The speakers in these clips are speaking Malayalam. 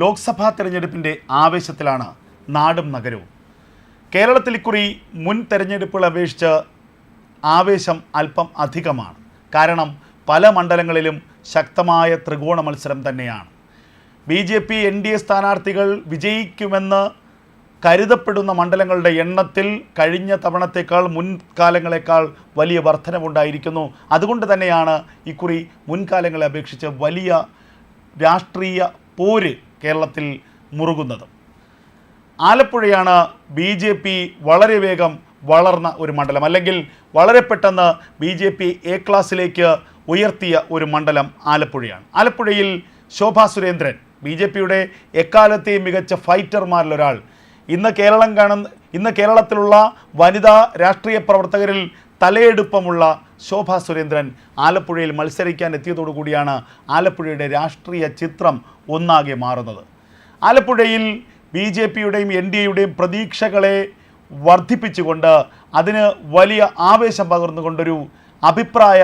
ലോക്സഭാ തെരഞ്ഞെടുപ്പിന്റെ ആവേശത്തിലാണ് നാടും നഗരവും. കേരളത്തിൽ ഇക്കുറി മുൻ തെരഞ്ഞെടുപ്പുകൾ അപേക്ഷിച്ച് ആവേശം അല്പം അധികമാണ്. കാരണം പല മണ്ഡലങ്ങളിലും ശക്തമായ ത്രികോണ മത്സരം തന്നെയാണ്. B J P N D A സ്ഥാനാർത്ഥികൾ വിജയിക്കുമെന്ന് കരുതപ്പെടുന്ന മണ്ഡലങ്ങളുടെ എണ്ണത്തിൽ കഴിഞ്ഞ തവണത്തേക്കാൾ മുൻകാലങ്ങളെക്കാൾ വലിയ വർധനവുണ്ടായിരിക്കുന്നു. അതുകൊണ്ട് തന്നെയാണ് ഇക്കുറി മുൻകാലങ്ങളെ അപേക്ഷിച്ച് വലിയ രാഷ്ട്രീയ പോര് കേരളത്തിൽ മുറുകുന്നത്. ആലപ്പുഴയാണ് ബി ജെ പി വളരെ വേഗം വളർന്ന ഒരു മണ്ഡലം. അല്ലെങ്കിൽ വളരെ പെട്ടെന്ന് ബി ജെ പി എ ക്ലാസ്സിലേക്ക് ഉയർത്തിയ ഒരു മണ്ഡലം ആലപ്പുഴയാണ്. ആലപ്പുഴയിൽ ശോഭാ സുരേന്ദ്രൻ ബി ജെ പിയുടെ എക്കാലത്തെയും മികച്ച ഫൈറ്റർമാരിലൊരാൾ ഇന്ന് കേരളം കാണുന്ന ഇന്ന് കേരളത്തിലുള്ള വനിതാ രാഷ്ട്രീയ പ്രവർത്തകരിൽ തലയെടുപ്പമുള്ള ശോഭ സുരേന്ദ്രൻ ആലപ്പുഴയിൽ മത്സരിക്കാൻ എത്തിയതോടുകൂടിയാണ് ആലപ്പുഴയുടെ രാഷ്ട്രീയ ചിത്രം ഒന്നാകെ മാറുന്നത്. ആലപ്പുഴയിൽ ബി ജെ പിയുടെയും എൻ ഡി എയുടെയും പ്രതീക്ഷകളെ വർദ്ധിപ്പിച്ചുകൊണ്ട് അതിന് വലിയ ആവേശം പകർന്നുകൊണ്ടൊരു അഭിപ്രായ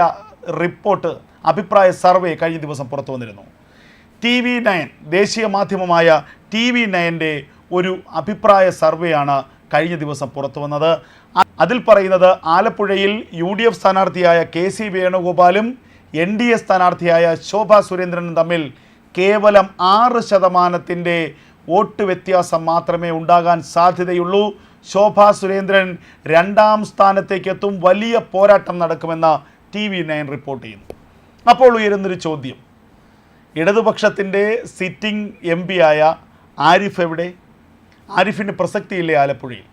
റിപ്പോർട്ട് അഭിപ്രായ സർവേ കഴിഞ്ഞ ദിവസം പുറത്തു വന്നിരുന്നു. ടി വി നയൻ ദേശീയ മാധ്യമമായ ടി വി നയന്റെ ഒരു അഭിപ്രായ സർവേയാണ് കഴിഞ്ഞ ദിവസം പുറത്തു വന്നത്. അതിൽ പറയുന്നത് ആലപ്പുഴയിൽ യു ഡി എഫ് സ്ഥാനാർത്ഥിയായ കെ സി വേണുഗോപാലും എൻ ഡി എ സ്ഥാനാർത്ഥിയായ ശോഭാ സുരേന്ദ്രനും തമ്മിൽ കേവലം ആറ് ശതമാനത്തിന്റെ വോട്ട് വ്യത്യാസം മാത്രമേ ഉണ്ടാകാൻ സാധ്യതയുള്ളൂ. ശോഭാ സുരേന്ദ്രൻ രണ്ടാം സ്ഥാനത്തേക്ക് എത്തും വലിയ പോരാട്ടം നടക്കുമെന്ന് ടി വി നയൻ റിപ്പോർട്ട് ചെയ്യുന്നു. അപ്പോൾ ഉയരുന്നൊരു ചോദ്യം. ഇടതുപക്ഷത്തിന്റെ സിറ്റിംഗ് എം ആയ ആരിഫ് എവിടെ? ആരിഫിന് പ്രസക്തിയില്ലേ ആലപ്പുഴയിൽ?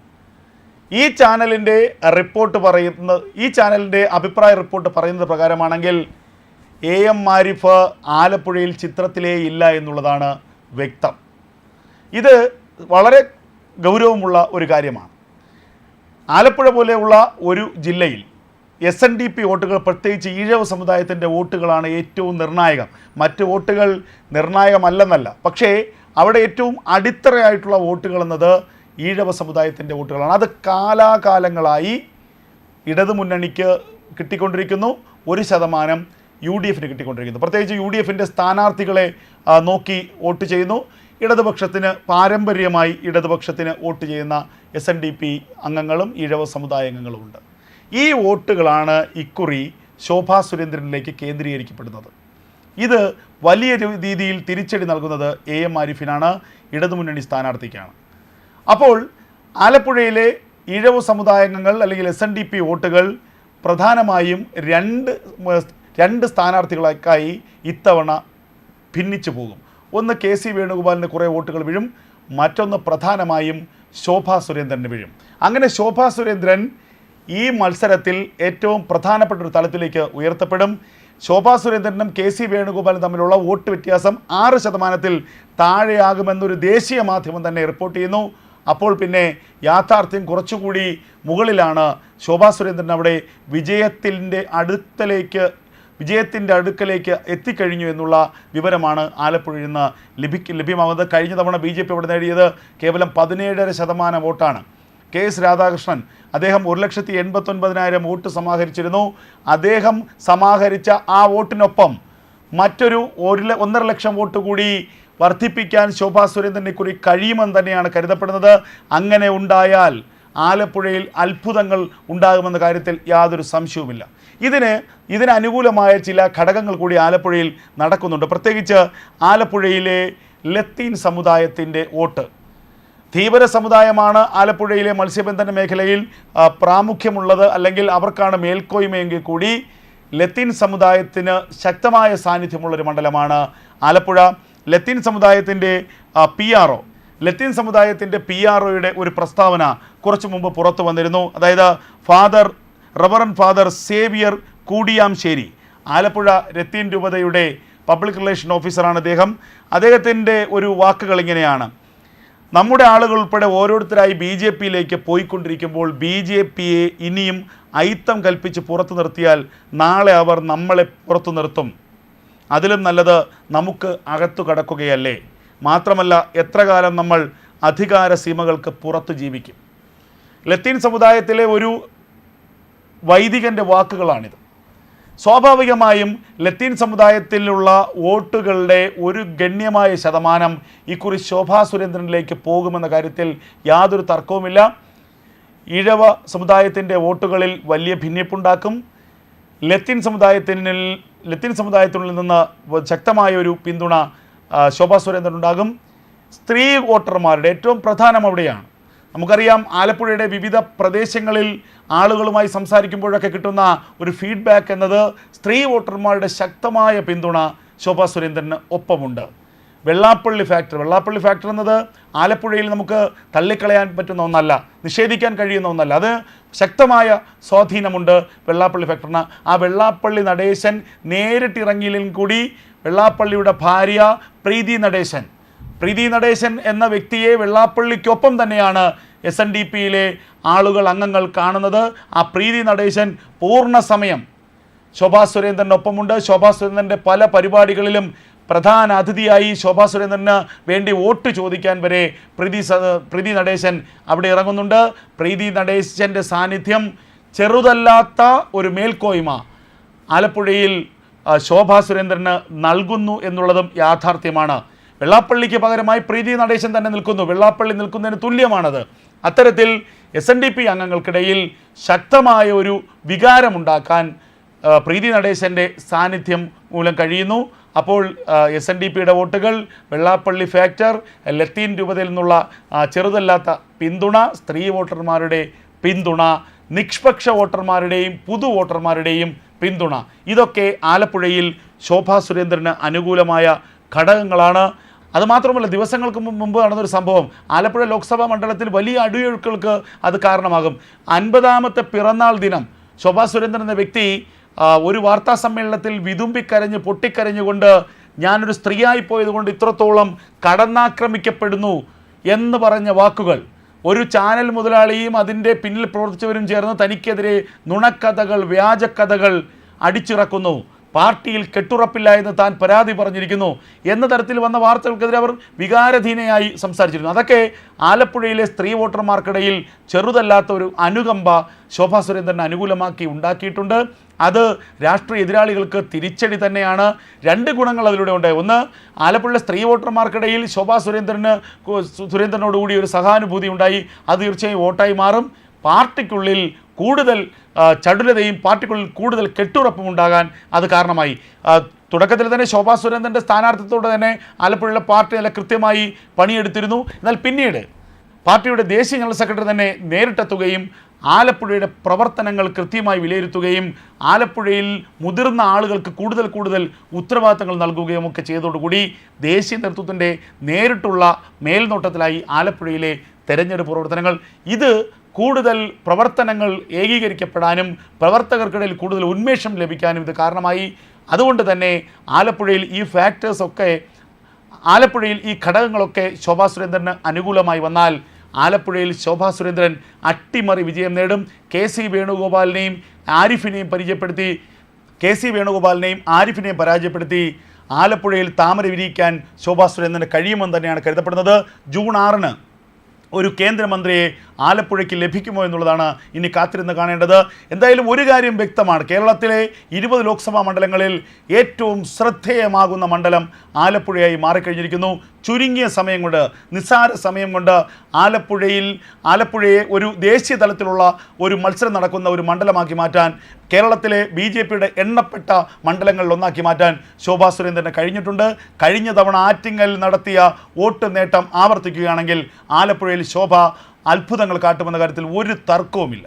ഈ ചാനലിന്റെ റിപ്പോർട്ട് പറയുന്ന ഈ ചാനലിന്റെ അഭിപ്രായ റിപ്പോർട്ട് പറയുന്നത് പ്രകാരമാണെങ്കിൽ എ എം മാരിഫ് ആലപ്പുഴയിൽ ചിത്രത്തിലേ ഇല്ല എന്നുള്ളതാണ് വ്യക്തം. ഇത് വളരെ ഗൗരവമുള്ള ഒരു കാര്യമാണ്. ആലപ്പുഴ പോലെയുള്ള ഒരു ജില്ലയിൽ എസ് എൻ ഡി പി വോട്ടുകൾ പ്രത്യേകിച്ച് ഈഴവ സമുദായത്തിന്റെ വോട്ടുകളാണ് ഏറ്റവും നിർണായകം. മറ്റ് വോട്ടുകൾ നിർണായകമല്ലെന്നല്ല. പക്ഷേ അവിടെ ഏറ്റവും അടിത്തറയായിട്ടുള്ള വോട്ടുകൾ എന്നത് ഈഴവ സമുദായത്തിന്റെ വോട്ടുകളാണ്. അത് കാലാകാലങ്ങളായി ഇടതുമുന്നണിക്ക് കിട്ടിക്കൊണ്ടിരിക്കുന്നു. ഒരു ശതമാനം യു ഡി എഫിന് കിട്ടിക്കൊണ്ടിരിക്കുന്നു. പ്രത്യേകിച്ച് യു ഡി എഫിന്റെ സ്ഥാനാർത്ഥികളെ നോക്കി വോട്ട് ചെയ്യുന്നു. ഇടതുപക്ഷത്തിന് പാരമ്പര്യമായി ഇടതുപക്ഷത്തിന് വോട്ട് ചെയ്യുന്ന എസ് എൻ ഡി പി അംഗങ്ങളും ഈഴവ സമുദായ അംഗങ്ങളും ഉണ്ട് ഈ വോട്ടുകളാണ് ഇക്കുറി ശോഭാ സുരേന്ദ്രനിലേക്ക് കേന്ദ്രീകരിക്കപ്പെടുന്നത്. ഇത് വലിയ രീതിയിൽ തിരിച്ചടി നൽകുന്നത് എ എം ആരിഫിനാണ്. ഇടതുമുന്നണി സ്ഥാനാർത്ഥിക്കാണ്. അപ്പോൾ ആലപ്പുഴയിലെ ഈഴവ സമുദായാംഗങ്ങൾ അല്ലെങ്കിൽ എസ് എൻ ഡി പി വോട്ടുകൾ പ്രധാനമായും രണ്ട് രണ്ട് സ്ഥാനാർത്ഥികളായി ഇത്തവണ ഭിന്നിച്ചു പോകും. ഒന്ന് കെ സി വേണുഗോപാലിന് കുറേ വോട്ടുകൾ വീഴും മറ്റൊന്ന് പ്രധാനമായും ശോഭാ സുരേന്ദ്രന് വീഴും. അങ്ങനെ ശോഭാ സുരേന്ദ്രൻ ഈ മത്സരത്തിൽ ഏറ്റവും പ്രധാനപ്പെട്ട ഒരു തലത്തിലേക്ക് ഉയർത്തപ്പെടും. ശോഭാ സുരേന്ദ്രനും കെ സി വേണുഗോപാലും തമ്മിലുള്ള വോട്ട് വ്യത്യാസം ആറ് ശതമാനത്തിൽ താഴെയാകുമെന്നൊരു ദേശീയ മാധ്യമം തന്നെ റിപ്പോർട്ട് ചെയ്യുന്നു. അപ്പോൾ പിന്നെ യാഥാർത്ഥ്യം കുറച്ചുകൂടി മുകളിലാണ് ശോഭാ സുരേന്ദ്രൻ അവിടെ വിജയത്തിന്റെ അടുത്തലേക്ക് വിജയത്തിന്റെ അടുക്കലേക്ക് എത്തിക്കഴിഞ്ഞു എന്നുള്ള വിവരമാണ് ആലപ്പുഴയിൽ നിന്ന് ലഭിക്ക ലഭ്യമാകുന്നത്. കഴിഞ്ഞ തവണ ബി ജെ പി അവിടെ നേടിയത് കേവലം പതിനേഴര ശതമാനം വോട്ടാണ്. കെ എസ് രാധാകൃഷ്ണൻ അദ്ദേഹം ഒരു ലക്ഷത്തി എൺപത്തൊൻപതിനായിരം വോട്ട് സമാഹരിച്ചിരുന്നു. അദ്ദേഹം സമാഹരിച്ച ആ വോട്ടിനൊപ്പം മറ്റൊരു ഒരു ഒന്നര ലക്ഷം വോട്ട് കൂടി വർദ്ധിപ്പിക്കാൻ ശോഭാ സുരേന്ദ്രനെ കുറി കഴിയുമെന്ന് തന്നെയാണ് കരുതപ്പെടുന്നത്. അങ്ങനെ ഉണ്ടായാൽ ആലപ്പുഴയിൽ അത്ഭുതങ്ങൾ ഉണ്ടാകുമെന്ന കാര്യത്തിൽ യാതൊരു സംശയവുമില്ല. ഇതിന് ഇതിനനുകൂലമായ ചില ഘടകങ്ങൾ കൂടി ആലപ്പുഴയിൽ നടക്കുന്നുണ്ട്. പ്രത്യേകിച്ച് ആലപ്പുഴയിലെ ലത്തീൻ സമുദായത്തിന്റെ വോട്ട്. ധീവര സമുദായമാണ് ആലപ്പുഴയിലെ മത്സ്യബന്ധന മേഖലയിൽ പ്രാമുഖ്യമുള്ളത് അല്ലെങ്കിൽ അവർക്കാണ് മേൽക്കോയ്മയെങ്കിൽ കൂടി ലത്തീൻ സമുദായത്തിന് ശക്തമായ സാന്നിധ്യമുള്ളൊരു മണ്ഡലമാണ് ആലപ്പുഴ. ലത്തീൻ സമുദായത്തിന്റെ പി ആർ ഒ ലത്തീൻ സമുദായത്തിന്റെ പി ആർ ഒയുടെ ഒരു പ്രസ്താവന കുറച്ചു മുമ്പ് പുറത്തു വന്നിരുന്നു. അതായത് father reverend father Xavier Koodiyamsery Alappuzha ലത്തീൻ രൂപതയുടെ പബ്ലിക് റിലേഷൻ ഓഫീസറാണ് അദ്ദേഹം. അദ്ദേഹത്തിന്റെ ഒരു വാക്കുകൾ ഇങ്ങനെയാണ്. നമ്മുടെ ആളുകൾ ഉൾപ്പെടെ ഓരോരുത്തരായി ബി ജെ പിയിലേക്ക് പോയിക്കൊണ്ടിരിക്കുമ്പോൾ ബി ജെ പിയെ ഇനിയും അയിത്തം കൽപ്പിച്ച് പുറത്തു നിർത്തിയാൽ നാളെ അവർ നമ്മളെ പുറത്തു നിർത്തും. അതിലും നല്ലത് നമുക്ക് അകത്തു കടക്കുകയല്ലേ? മാത്രമല്ല എത്ര കാലം നമ്മൾ അധികാര സീമകൾക്ക് പുറത്ത് ജീവിക്കും? ലത്തീൻ സമുദായത്തിലെ ഒരു വൈദികന്റെ വാക്കുകളാണിത്. സ്വാഭാവികമായും ലത്തീൻ സമുദായത്തിലുള്ള വോട്ടുകളുടെ ഒരു ഗണ്യമായ ശതമാനം ഇക്കുറി ശോഭാ സുരേന്ദ്രനിലേക്ക് പോകുമെന്ന കാര്യത്തിൽ യാതൊരു തർക്കവുമില്ല. ഇഴവ സമുദായത്തിന്റെ വോട്ടുകളിൽ വലിയ ഭിന്നിപ്പുണ്ടാക്കും. ലത്തീൻ സമുദായത്തിൽ ലത്തീൻ സമുദായത്തിൽ നിന്ന് ശക്തമായ ഒരു പിന്തുണ ശോഭാ സുരേന്ദ്രനുണ്ടാകും സ്ത്രീ വോട്ടർമാരുടെ ഏറ്റവും പ്രധാനം അവിടെയാണ്. നമുക്കറിയാം ആലപ്പുഴയുടെ വിവിധ പ്രദേശങ്ങളിൽ ആളുകളുമായി സംസാരിക്കുമ്പോഴൊക്കെ കിട്ടുന്ന ഒരു ഫീഡ്ബാക്ക് എന്നത് സ്ത്രീ വോട്ടർമാരുടെ ശക്തമായ പിന്തുണ ശോഭാ സുരേന്ദ്രന് ഒപ്പമുണ്ട്. വെള്ളാപ്പള്ളി ഫാക്ടർ വെള്ളാപ്പള്ളി ഫാക്ടർ എന്നത് ആലപ്പുഴയിൽ നമുക്ക് തള്ളിക്കളയാൻ പറ്റുന്ന ഒന്നല്ല. നിഷേധിക്കാൻ കഴിയുന്ന ഒന്നല്ല. അത് ശക്തമായ സ്വാധീനമുണ്ട് വെള്ളാപ്പള്ളി ഫാക്ടറിന് ആ വെള്ളാപ്പള്ളി നടേശൻ നേരിട്ടിറങ്ങിയില്ലെങ്കിൽ കൂടി വെള്ളാപ്പള്ളിയുടെ ഭാര്യ പ്രീതി നടേശൻ. പ്രീതി നടേശൻ എന്ന വ്യക്തിയെ വെള്ളാപ്പള്ളിക്കൊപ്പം തന്നെയാണ് എസ് എൻ ഡി പിയിലെ ആളുകൾ അംഗങ്ങൾ കാണുന്നത്. ആ പ്രീതി നടേശൻ പൂർണ സമയം ശോഭാ സുരേന്ദ്രനൊപ്പമുണ്ട്. ശോഭാ സുരേന്ദ്രന്റെ പല പരിപാടികളിലും പ്രധാന അതിഥിയായി ശോഭാ സുരേന്ദ്രന് വേണ്ടി വോട്ട് ചോദിക്കാൻ വരെ പ്രീതി പ്രീതി നടേശൻ അവിടെ ഇറങ്ങുന്നുണ്ട്. പ്രീതി നടേശന്റെ സാന്നിധ്യം ചെറുതല്ലാത്ത ഒരു മേൽക്കോയ്മ ആലപ്പുഴയിൽ ശോഭാ സുരേന്ദ്രന് നൽകുന്നു എന്നുള്ളതും യാഥാർത്ഥ്യമാണ്. വെള്ളാപ്പള്ളിക്ക് പകരമായി പ്രീതി നടേശൻ തന്നെ നിൽക്കുന്നു. വെള്ളാപ്പള്ളി നിൽക്കുന്നതിന് തുല്യമാണത്. അത്തരത്തിൽ എസ് എൻ ഡി പി അംഗങ്ങൾക്കിടയിൽ ശക്തമായ ഒരു വികാരമുണ്ടാക്കാൻ പ്രീതി നടേശന്റെ സാന്നിധ്യം മൂലം കഴിയുന്നു. അപ്പോൾ എസ് എൻ ഡി പിയുടെ വോട്ടുകൾ വെള്ളാപ്പള്ളി ഫാക്ടർ ലത്തീൻ രൂപതയിൽ നിന്നുള്ള ചെറുതല്ലാത്ത പിന്തുണ സ്ത്രീ വോട്ടർമാരുടെ പിന്തുണ നിഷ്പക്ഷ വോട്ടർമാരുടെയും പുതു വോട്ടർമാരുടെയും പിന്തുണ. ഇതൊക്കെ ആലപ്പുഴയിൽ ശോഭാ സുരേന്ദ്രന് അനുകൂലമായ ഘടകങ്ങളാണ്. അതുമാത്രമല്ല ദിവസങ്ങൾക്ക് മുമ്പ് നടന്നൊരു സംഭവം. ആലപ്പുഴ ലോക്സഭാ മണ്ഡലത്തിൽ വലിയ അടിയൊഴുക്കുകൾക്ക് അത് കാരണമാകും. അൻപതാമത്തെ പിറന്നാൾ ദിനം ശോഭാ സുരേന്ദ്രൻ എന്ന വ്യക്തി ഒരു വാർത്താ സമ്മേളനത്തിൽ വിതുമ്പിക്കരഞ്ഞ് പൊട്ടിക്കരഞ്ഞുകൊണ്ട് ഞാനൊരു സ്ത്രീയായി പോയതുകൊണ്ട് ഇത്രത്തോളം കടന്നാക്രമിക്കപ്പെടുന്നു എന്ന് പറഞ്ഞ വാക്കുകൾ. ഒരു ചാനൽ മുതലാളിയും അതിന്റെ പിന്നിൽ പ്രവർത്തിച്ചവരും ചേർന്ന് തനിക്കെതിരെ നുണക്കഥകൾ വ്യാജക്കഥകൾ അടിച്ചിറക്കുന്നു. പാർട്ടിയിൽ കെട്ടുറപ്പില്ല എന്ന് താൻ പരാതി പറഞ്ഞിരിക്കുന്നു. എന്ന തരത്തിൽ വന്ന വാർത്തകൾക്കെതിരെ അവർ വികാരധീനയായി സംസാരിച്ചിരുന്നു. അതൊക്കെ ആലപ്പുഴയിലെ സ്ത്രീ വോട്ടർമാർക്കിടയിൽ ചെറുതല്ലാത്ത ഒരു അനുകമ്പ ശോഭാ സുരേന്ദ്രൻ അനുകൂലമാക്കി ഉണ്ടാക്കിയിട്ടുണ്ട്. അത് രാഷ്ട്രീയ എതിരാളികൾക്ക് തിരിച്ചടി തന്നെയാണ്. രണ്ട് ഗുണങ്ങൾ അതിലൂടെ ഉണ്ട്. ഒന്ന് ആലപ്പുഴ സ്ത്രീ വോട്ടർമാർക്കിടയിൽ ശോഭാ സുരേന്ദ്രന് സുരേന്ദ്രനോടുകൂടി ഒരു സഹാനുഭൂതി ഉണ്ടായി. അത് തീർച്ചയായും വോട്ടായി മാറും. പാർട്ടിക്കുള്ളിൽ കൂടുതൽ ചടുലതയും പാർട്ടിക്കുള്ളിൽ കൂടുതൽ കെട്ടുറപ്പും ഉണ്ടാകാൻ അത് കാരണമായി. തുടക്കത്തിൽ തന്നെ ശോഭാ സുരേന്ദ്രന്റെ സ്ഥാനാർത്ഥിത്വത്തോടെ തന്നെ ആലപ്പുഴയിലെ പാർട്ടി നല്ല കൃത്യമായി പണിയെടുത്തിരുന്നു. എന്നാൽ പിന്നീട് പാർട്ടിയുടെ ദേശീയ ജനറൽ സെക്രട്ടറി തന്നെ നേരിട്ടെത്തുകയും ആലപ്പുഴയുടെ പ്രവർത്തനങ്ങൾ കൃത്യമായി വിലയിരുത്തുകയും ആലപ്പുഴയിൽ മുതിർന്ന ആളുകൾക്ക് കൂടുതൽ കൂടുതൽ ഉത്തരവാദിത്തങ്ങൾ നൽകുകയും ഒക്കെ ചെയ്തതോടുകൂടി ദേശീയ നേതൃത്വത്തിന്റെ നേരിട്ടുള്ള മേൽനോട്ടത്തിലായി ആലപ്പുഴയിലെ തെരഞ്ഞെടുപ്പ് പ്രവർത്തനങ്ങൾ. ഇത് കൂടുതൽ പ്രവർത്തനങ്ങൾ ഏകീകരിക്കപ്പെടാനും പ്രവർത്തകർക്കിടയിൽ കൂടുതൽ ഉന്മേഷം ലഭിക്കാനും ഇത് കാരണമായി. അതുകൊണ്ട് തന്നെ ആലപ്പുഴയിൽ ഈ ഫാക്ടേഴ്സൊക്കെ ആലപ്പുഴയിൽ ഈ ഘടകങ്ങളൊക്കെ ശോഭാ സുരേന്ദ്രന് അനുകൂലമായി വന്നാൽ ആലപ്പുഴയിൽ ശോഭാ സുരേന്ദ്രൻ അട്ടിമറി വിജയം നേടും. കെ സി വേണുഗോപാലിനെയും ആരിഫിനെയും പരിചയപ്പെടുത്തി. കെ സി വേണുഗോപാലിനെയും ആരിഫിനെയും പരാജയപ്പെടുത്തി. ആലപ്പുഴയിൽ താമര വിരിയിക്കാൻ ശോഭാ സുരേന്ദ്രന് കഴിയുമെന്ന് തന്നെയാണ് കരുതപ്പെടുന്നത്. ജൂൺ ആറിന് ഒരു കേന്ദ്രമന്ത്രിയെ ആലപ്പുഴയ്ക്ക് ലഭിക്കുമോ എന്നുള്ളതാണ് ഇനി കാത്തിരുന്ന് കാണേണ്ടത്. എന്തായാലും ഒരു കാര്യം വ്യക്തമാണ്. കേരളത്തിലെ ഇരുപത് ലോക്സഭാ മണ്ഡലങ്ങളിൽ ഏറ്റവും ശ്രദ്ധേയമാകുന്ന മണ്ഡലം ആലപ്പുഴയായി മാറിക്കഴിഞ്ഞിരിക്കുന്നു. ചുരുങ്ങിയ സമയം കൊണ്ട് നിസ്സാര സമയം കൊണ്ട് ആലപ്പുഴയിൽ ആലപ്പുഴയെ ഒരു ദേശീയ തലത്തിലുള്ള ഒരു മത്സരം നടക്കുന്ന ഒരു മണ്ഡലമാക്കി മാറ്റാൻ കേരളത്തിലെ ബി ജെ പിയുടെ എണ്ണപ്പെട്ട മണ്ഡലങ്ങളിൽ ഒന്നാക്കി മാറ്റാൻ ശോഭാ സുരേന്ദ്രന് കഴിഞ്ഞിട്ടുണ്ട്. കഴിഞ്ഞ തവണ ആറ്റിങ്ങൽ നടത്തിയ വോട്ട് നേട്ടം ആവർത്തിക്കുകയാണെങ്കിൽ ആലപ്പുഴയിൽ ശോഭ അത്ഭുതങ്ങൾ കാട്ടുമെന്ന കാര്യത്തിൽ ഒരു തർക്കവുമില്ല.